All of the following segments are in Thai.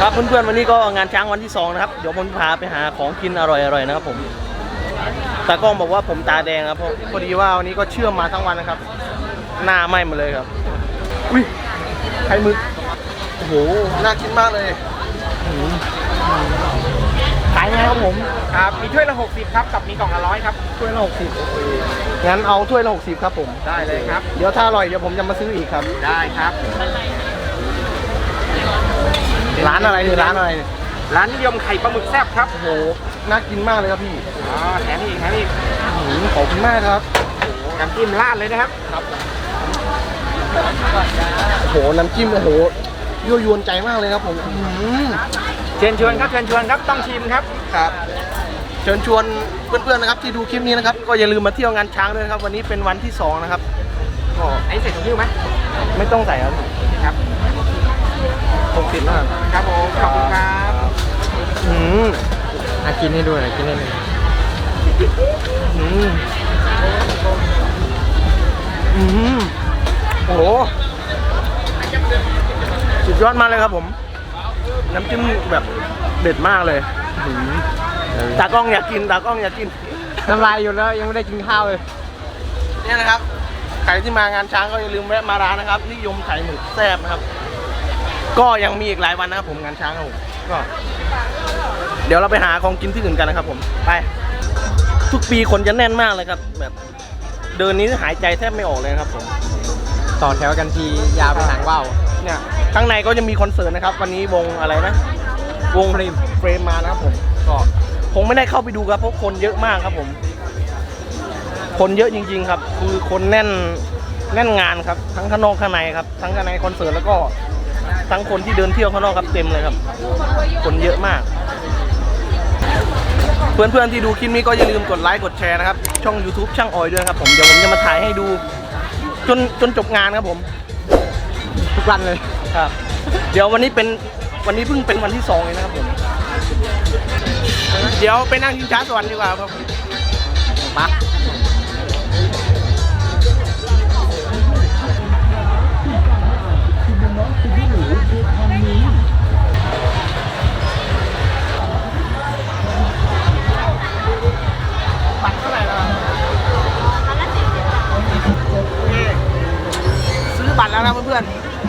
ครับเพื่อนๆวันนี้ก็งานช้างวันที่สองนะครับเดี๋ยวผมพาไปหาของกินอร่อยๆนะครับผมตากล้องบอกว่าผมตาแดงครับเพราะพอดีว่าวันนี้ก็เชื่อมมาทั้งวันนะครับ หน้าไหม้หมาเลยครับอุ้ยไข่หมึกโอ้โหน่ากินมากเลยอื้อหือขายไงครับผมครับมีถ้วยละ60ครับกับมีกล่องละร้อยครับถ้วยละหกสิบงั้นเอาถ้วยละหกสิบครับผมได้เลยครับเดี๋ยวถ้าอร่อยเดี๋ยวผมจะมาซื้ออีกครับได้ครับ ร้านอะไรเนี่ยร้านอะไรเนี่ยร้านนิยมไข่ปลาหมึกแซ่บครับโอ้โหน่ากินมากเลยครับพี่อ๋อแถมอีกแถมอีกอื้อหือขอบคุณมากครับน้ำจิ้มราดเลยนะครับโอ้โหน้ำจิ้มโอ้โหยั่วยวนใจมากเลยครับผมอื้อหือเชิญชวนครับเชิญชวนครับต้องชิมครับครับ เชิญชวนเพื่อนๆนะครับที่ดูคลิปนี้นะครับ ก็อย่าลืมมาเที่ยวงานช้างด้วยนะครับ วันนี้เป็นวันที่สองนะครับก็ไอ้ใส่ถุงหิ้วไหมไม่ต้องใส่ครับครับหกสิบนะครับครับผม ขอบคุณครับอืมอะกินให้ดูหน่อยกินให้ดูอืมอืมโอ้โหสุดยอดมากเลยครับผม น้ำจิ้มแบบเด็ดมากเลยอื้อหือตากล้องอยากกินตากล้องอยากกิน น้ำลายอยู่แล้วยังไม่ได้กินข้าวเลย เนี่ยนะครับ ใครที่มางานช้างก็อย่าลืมแวะมาร้านนะครับ นิยมไข่หมึกแซ่บนะครับ ก็ยังมีอีกหลายวันนะครับผมงานช้างครับผมก็ เดี๋ยวเราไปหาของกินที่อื่นกันนะครับ ผมไป ทุกปีคนจะแน่นมากเลยครับ แบบเดินนี้หายใจแทบไม่ออกเลยนะครับผมต่อแถวกันทียาวไปหางว่าวเนี่ยข้างในก็จะมีคอนเสิร์ตนะครับ วันนี้วงอะไรนะ วงเฟรมเฟรมมานะครับผมก็คงไม่ได้เข้าไปดูครับเพราะคนเยอะมากครับผม คนเยอะจริง ๆ ครับ คือคนแน่นแน่นงานครับ ทั้งข้างนอกข้างในครับ ทั้งข้างในคอนเสิร์ตแล้วก็ ทั้งคนที่เดินเที่ยวข้างนอกครับเต็มเลยครับ คนเยอะมาก เพื่อนๆที่ดูคลิปนี้ก็อย่าลืมกดไลค์กดแชร์นะครับ ช่อง YouTube ช่างออยด้วยนะครับผมเดี๋ยวผมจะมาถ่ายให้ดู จนจนจบงานครับผม ทุกวันเลยครับ เดี๋ยววันนี้เป็นวันนี้เพิ่งเป็นวันที่สองเองนะครับผมเดี๋ยวไปนั่งชิงช้าสวรรค์ดีกว่าครับมา บัตรเท่าไหร่แล้วซื้อบัตรแล้วนะเพื่อน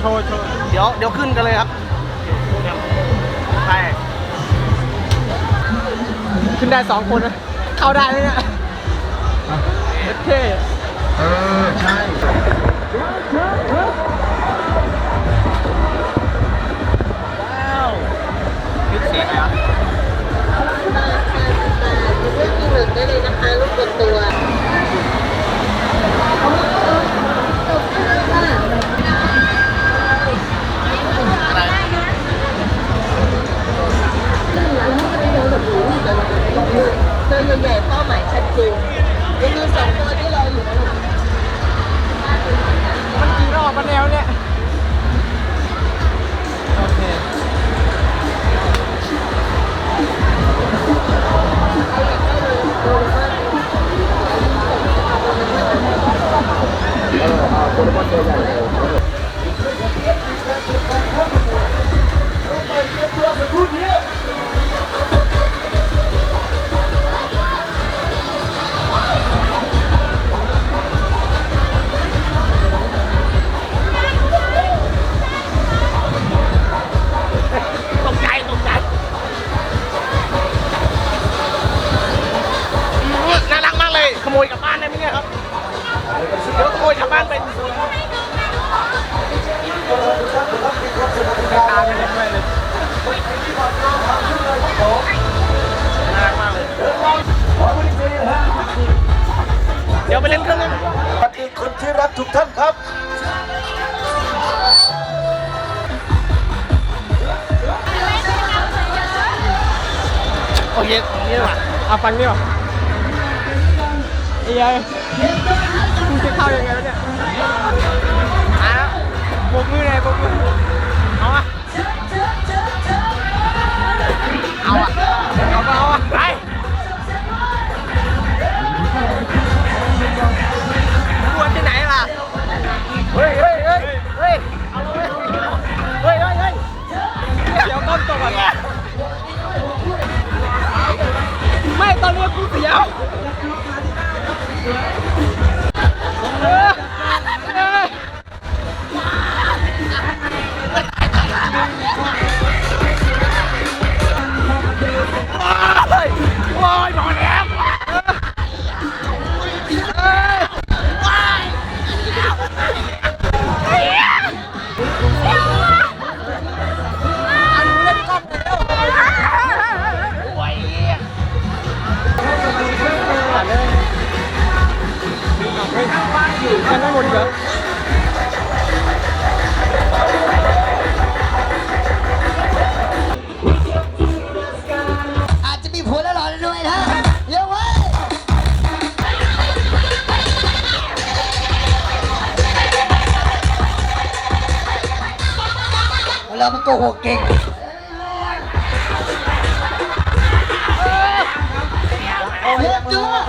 โชว์โชว์ๆเดี๋ยวเดี๋ยวขึ้นกันเลยครับไปขึ้นได้สองคนนะเข้าได้ไหมเนี่ยโอเคว้ เดี๋ยวไปเล่นเครื่องเล่น สวัสดีคนที่รักทุกท่านครับ โอเคนี่ว่าเอาฟังนี่หรอไอ้ยัยคุณจะเข้ายังไงวะเนี่ยอะโบกมือหน่อยบกมือ เอาอะเอาอะ ไม่ตอนนี้กูเสียว ยังไม่หมดเหรออาเจะมีผัวแล้วหรอด้วยนะเย้ะเฮ้ยเรามันโกหกเก่งเยอะด้วย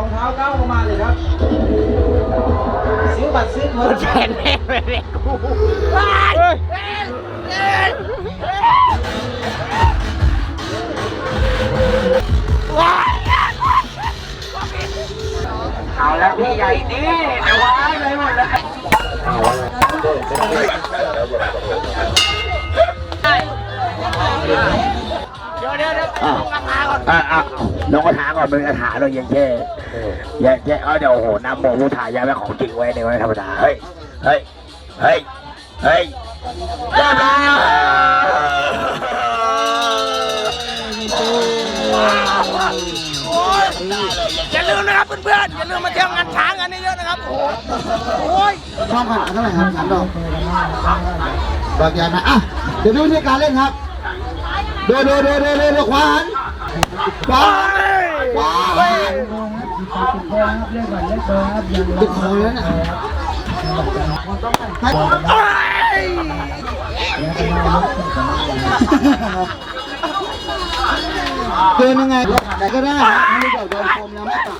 องเท้าก้าวออกมาเลยครับซื้อบัตรซื้อเงินแขนแม่งเลยกูเอาแล้วพี่ใหญ่นี่แต่ว่าอะไรหมดแล้วเดี๋ยวเดี๋ยวเดี๋ยวลงกระทาก่อนอะอะ ลงกระถาก่อนมึงกระถาเรายังแย่แย่แย่เอาเดี๋ยวโอ้โหน้ำโมพุทธายาแม่ของจริงไว้ในไว้ธรรมดาเฮ้ยเฮ้ยเฮ้ยเฮ้ยได้แล้วอย่าลืมนะครับเพื่อนๆอย่าลืมมาเที่ยวงานช้างกันเยอะๆนะครับโอ้โหโอ้ยช่องขนาดเท่าไหร่ครับสามดอกดอกใหญ่ไหมอะเดี๋ยวดูวิธีการเล่นครับดูดูดูดูดูดูขวาน ขวานขวานติดคอแล้วน่ะให้เตือนยังไงไหนก็ได้ครับไม่เดี๋ยวโดนคมแล้วไม่ตัด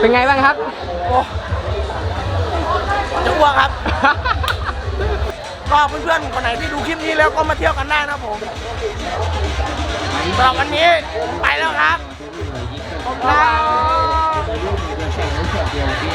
เป็นไงบ้างครับ จะอ้วกครับ ก็เพื่อนๆคนไหนที่ดูคลิปนี้แล้วก็มาเที่ยวกันได้นะผมสำหรับวันนี้ไปแล้วครับขอบคุณครับ